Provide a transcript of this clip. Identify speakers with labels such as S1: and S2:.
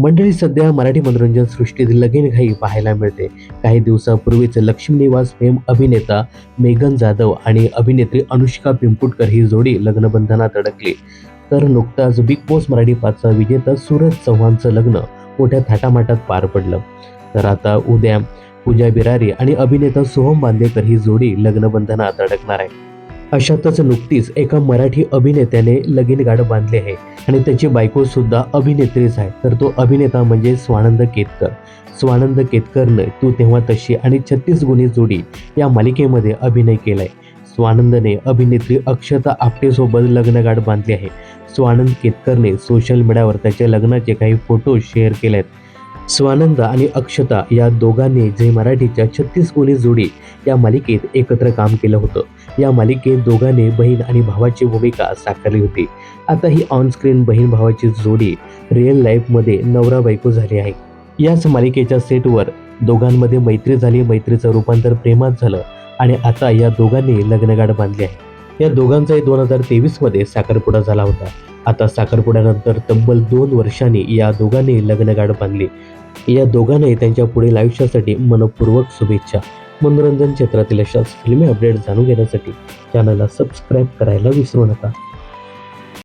S1: मंडळी सध्या मराठी मनोरंजन सृष्टीत लगीन घाई पाहायला मिळते. काही दिवसापूर्वीच लक्ष्मी निवास फेम अभिनेता मेघन जाधव आणि अभिनेत्री अनुष्का पिंपुटकर ही जोडी लग्नबंधनात अडकली. तर नुकताच बिग बॉस मराठी पाचचा विजेता सूरज चव्हाणचं लग्न मोठ्या थाटामाटात पार पडलं. तर आता उद्या पूजा बिरारी आणि अभिनेता सोहम बांदेकर ही जोडी लग्नबंधनात अडकणार आहे. अशातच नुकतीच एका मराठी अभिनेत्याने लगीन गाड बांधले आहे. आणि त्याची बायको सुद्धा अभिनेत्रीच आहे. तर तो अभिनेता म्हणजे स्वानंद केतकर. स्वानंद केतकरनं तू तेव्हा तशी आणि छत्तीस गुणी जोडी या मालिकेमध्ये अभिनय केलाय. स्वानंदने अभिनेत्री अक्षता आपटेसोबत लग्नगाठ बांधली आहे. स्वानंद केतकरने सोशल मीडियावर त्याच्या लग्नाचे काही फोटो शेअर केले आहेत स्वानंद आणि अक्षता या दोघांनी जे मराठीच्या छत्तीस गुणी जोडी या मालिकेत एकत्र काम केलं होतं. या मालिकेत दोघांनी बहीण आणि भावाची भूमिका साकारली होती. आता ही ऑनस्क्रीन बहीण भावाची जोडी रिअल लाईफमध्ये नवरा बायको झाली आहे. याच मालिकेच्या सेटवर दोघांमध्ये मैत्री झाली मैत्रीचं रूपांतर प्रेमात झालं आणि आता या दोघांनी लग्नगाठ बांधली आहे. या दोघांचाही दोन हजार तेवीसमध्ये साखरपुडा झाला होता. आता साखरपुड्यानंतर तब्बल दोन वर्षांनी या दोघांनी लग्नगाठ बांधली. या दोघांनाही त्यांच्या पुढील आयुष्यासाठी मनपूर्वक शुभेच्छा. मनोरंजन क्षेत्रातील अशाच फिल्मी अपडेट जाणून घेण्यासाठी चॅनलला सबस्क्राईब करायला विसरू नका.